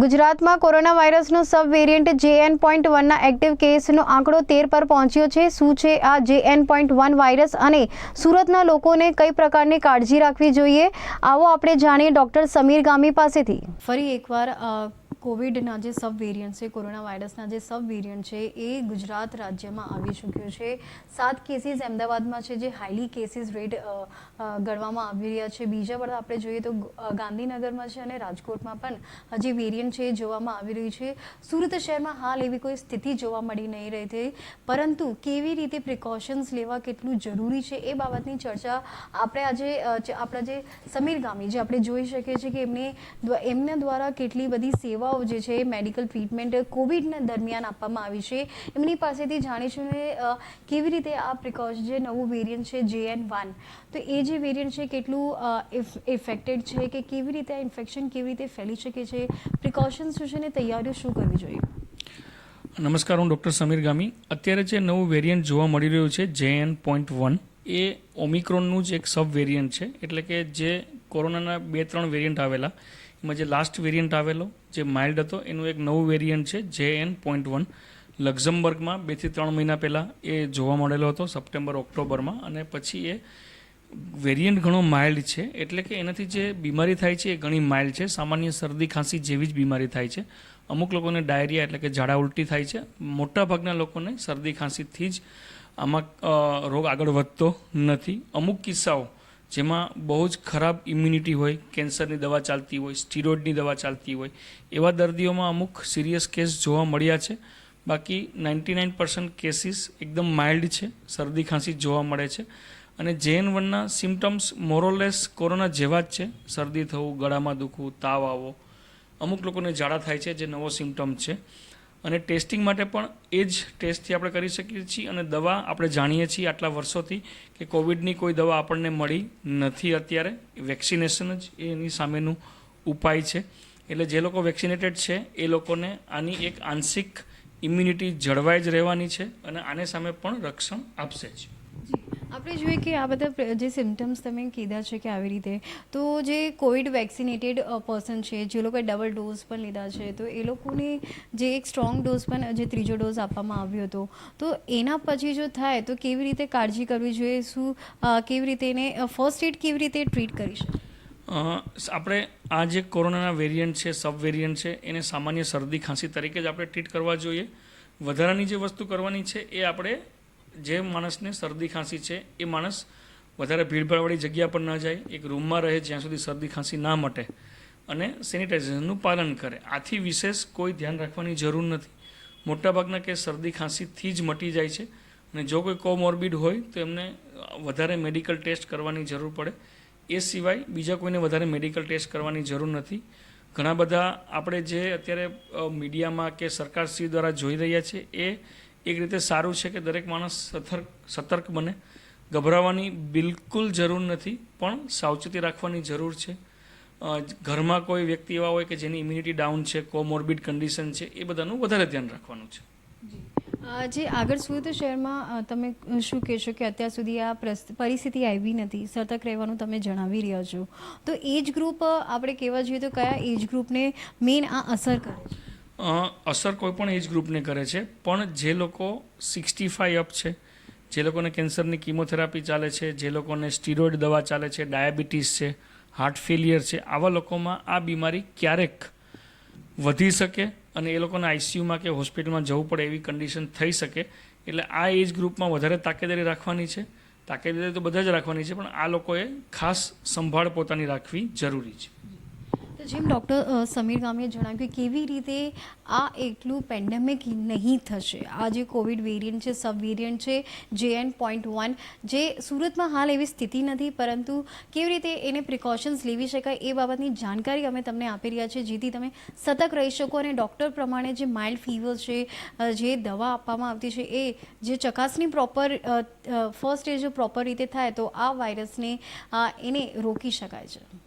ગુજરાતમાં કોરોના વાયરસનો sub variant JN point વનના એક્ટિવ કેસનો આંકડો તેર પર પહોંચ્યો છે. શું છે આ જેએન પોઈન્ટ વન વાયરસ અને સુરતના લોકોને કઈ પ્રકારની કાળજી રાખવી જોઈએ? આવો આપણે જાણીએ ડૉક્ટર સમીર ગામી પાસેથી. ફરી એકવાર કોવિડના જે સબ વેરિયન્ટ છે, કોરોના વાયરસના જે સબ વેરિયન્ટ છે, એ ગુજરાત રાજ્યમાં આવી ચૂક્યો છે. સાત કેસીસ અમદાવાદમાં છે, જે હાઈલી કેસીસ રેટ ગણવામાં આવી રહ્યા છે. બીજા પર આપણે જોઈએ તો ગાંધીનગરમાં છે અને રાજકોટમાં પણ જે વેરિયન્ટ છે એ જોવામાં આવી રહ્યું છે. સુરત શહેરમાં હાલ એવી કોઈ સ્થિતિ જોવા મળી નહીં રહી હતી પરંતુ કેવી રીતે પ્રિકોશન્સ લેવા કેટલું જરૂરી છે એ બાબતની ચર્ચા આપણે આજે આપણા જે સમીર ગામી જે આપણે જોઈ શકીએ છીએ કે એમને, એમના દ્વારા કેટલી બધી સેવાઓ જે છે મેડિકલ ટ્રીટમેન્ટ કોવિડના દરમિયાન આપવામાં આવી છે. એમની પાસેથી જાણીશું કેવી રીતે આ પ્રિકોશન જે નવું વેરિયન્ટ છે જે એન વન તો એ જે વેરિયન્ટ છે કેટલું ઇફેક્ટેડ છે કે કેવી રીતે આ ઇન્ફેક્શન કેવી રીતે ફેલી શકે છે? પ્રિકોશન્સ શું છે ને તૈયારીઓ શું કરવી જોઈએ? નમસ્કાર, હું ડૉક્ટર સમીર ગામી. અત્યારે જે નવું વેરિયન્ટ જોવા મળી રહ્યું છે જે એન પોઈન્ટ વન એ ઓમિક્રોનનું જ એક સબ વેરિયન્ટ છે. એટલે કે જે કોરોનાના બે ત્રણ વેરિયન્ટ આવેલા. એમાં જે લાસ્ટ વેરિયન્ટ આવેલો, જે માઇલ્ડ હતો, એનું એક નવું વેરિયન્ટ છે જે એન પોઈન્ટ વન લક્ઝમબર્ગમાં બેથી ત્રણ મહિના પહેલાં એ જોવા મળેલો હતો, સપ્ટેમ્બર, ઓક્ટોબરમાં. અને પછી એ વેરિયન્ટ ઘણો માઇલ્ડ છે, એટલે કે એનાથી જે બીમારી થાય છે એ ઘણી માઇલ્ડ છે. સામાન્ય શરદી, ખાંસી જેવી જ બીમારી થાય છે. અમુક લોકોને ડાયરિયા એટલે કે ઝાડા ઉલટી થાય છે. મોટાભાગના લોકોને શરદી, ખાંસીથી જ આમાં રોગ આગળ વધતો નથી. અમુક કિસ્સાઓ જેમાં બહુ જ ખરાબ ઇમ્યુનિટી હોય, કેન્સરની દવા ચાલતી હોય સ્ટીરોઇડની દવા ચાલતી હોય, એવા દર્દીઓમાં અમુક સિરિયસ કેસ જોવા મળ્યા છે. બાકી નાઇન્ટી નાઇન પર્સન્ટ કેસીસ એકદમ માઇલ્ડ છે, શરદી ખાંસી જોવા મળે છે. અને JN વનના symptoms more or less corona જેવા જ છે. શરદી થવું, ગળામાં દુખવું, તાવ આવવો, અમુક લોકોને ઝાડા થાય છે, જે નવો સિમ્ટમ છે. અને ટેસ્ટિંગ માટે પણ એ જ ટેસ્ટથી આપણે કરી શકીએ છીએ અને દવા આપણે જાણીએ છીએ આટલા વર્ષોથી કે કોવિડની કોઈ દવા આપણને મળી નથી અત્યારે. વેક્સિનેશન જ એની સામેનું ઉપાય છે. એટલે જે લોકો વેક્સિનેટેડ છે, એ લોકોને આની એક આંશિક ઇમ્યુનિટી જળવાઈ જ રહેવાની છે અને આને સામે પણ રક્ષણ આપશે જ. આપણે જોઈએ કે આ બધા જે સિમ્ટમ્સ તમે કીધા છે કે આવી રીતે, તો જે કોવિડ વેક્સિનેટેડ પર્સન છે, જે લોકોએ ડબલ ડોઝ પણ લીધા છે, તો એ લોકોને જે એક સ્ટ્રોંગ ડોઝ પણ, જે ત્રીજો ડોઝ આપવામાં આવ્યો હતો, તો એના પછી જો થાય, તો કેવી રીતે કાળજી કરવી જોઈએ? શું કેવી રીતે એને ફર્સ્ટ એડ કેવી રીતે ટ્રીટ કરી શકે? આપણે આ જે કોરોનાના વેરિયન્ટ છે સબ વેરિયન્ટ છે, એને સામાન્ય શરદી ખાંસી તરીકે જ આપણે ટ્રીટ કરવા જોઈએ. વધારાની જે વસ્તુ કરવાની છે, એ આપણે જે માણસને શરદી ખાંસી છે, એ માણસ વધારે ભીડભાડવાળી જગ્યા પર ન જાય, એક રૂમમાં રહે જ્યાં સુધી શરદી ખાંસી ના મટે અને સેનિટાઇઝેશનનું પાલન કરે. આથી વિશેષ કોઈ ધ્યાન રાખવાની જરૂર નથી. મોટાભાગના કેસ શરદી ખાંસીથી જ મટી જાય છે અને જો કોઈ કોમોર્બિડ હોય તો એમને વધારે મેડિકલ ટેસ્ટ કરવાની જરૂર પડે. એ સિવાય બીજા કોઈને વધારે મેડિકલ ટેસ્ટ કરવાની જરૂર નથી. ઘણા બધા આપણે જે અત્યારે મીડિયામાં કે સરકારશ્રી દ્વારા જોઈ રહ્યા છે એ એક રીતે સારું છે કે દરેક માણસ સતર્ક સતર્ક બને. ગભરાવાની બિલકુલ જરૂર નથી, પણ સાવચેતી રાખવાની જરૂર છે. ઘરમાં કોઈ વ્યક્તિ એવા હોય કે જેની ઇમ્યુનિટી ડાઉન છે કોમોર્બિડ કન્ડિશન છે, એ બધાનું વધારે ધ્યાન રાખવાનું છે. જે. આગળ સુરત શહેરમાં તમે શું કહેશો કે અત્યાર સુધી આ પરિસ્થિતિ આવી નથી, સતર્ક રહેવાનું તમે જણાવી રહ્યા છો. તો એજ ગ્રુપ આપણે કહેવા જોઈએ તો કયા એજ ગ્રુપને મેઇન આ અસર કરે છે? અસર કોઈ પણ એજ ગ્રુપને કરે છે, પણ જે લોકો સિક્સટી ફાઈવ અપ છે, જે લોકોને કેન્સરની કિમોથેરાપી ચાલે છે, જે લોકોને સ્ટીરોઇડ દવા ચાલે છે, ડાયાબિટીસ છે, હાર્ટ ફેલિયર છે, આવા લોકોમાં આ બીમારી ક્યારેક વધી શકે અને એ લોકોને આઈસીયુમાં કે હોસ્પિટલમાં જવું પડે એવી કન્ડિશન થઈ શકે. એટલે આ એજ ગ્રુપમાં વધારે તાકેદારી રાખવાની છે. તાકેદારી તો બધા જ રાખવાની છે, પણ આ લોકોએ ખાસ સંભાળ પોતાની રાખવી જરૂરી છે. જેમ ડૉક્ટર સમીર ગામીએ જણાવ્યું કે કેવી રીતે આ એટલું પેન્ડેમિક નહીં થશે? આ જે કોવિડ વેરિયન્ટ છે સબ વેરિયન્ટ છે જેએન પોઈન્ટ વન જે સુરતમાં હાલ એવી સ્થિતિ નથી, પરંતુ કેવી રીતે એને પ્રિકોશન્સ લેવી શકાય એ બાબતની જાણકારી અમે તમને આપી રહ્યા છીએ, જેથી તમે સતર્ક રહી શકો અને ડૉક્ટર પ્રમાણે જે માઇલ્ડ ફીવર છે જે દવા આપવામાં આવતી છે, એ જે ચકાસણી પ્રોપર ફર્સ્ટ એ જો પ્રોપર રીતે થાય તો આ વાયરસને એને રોકી શકાય છે.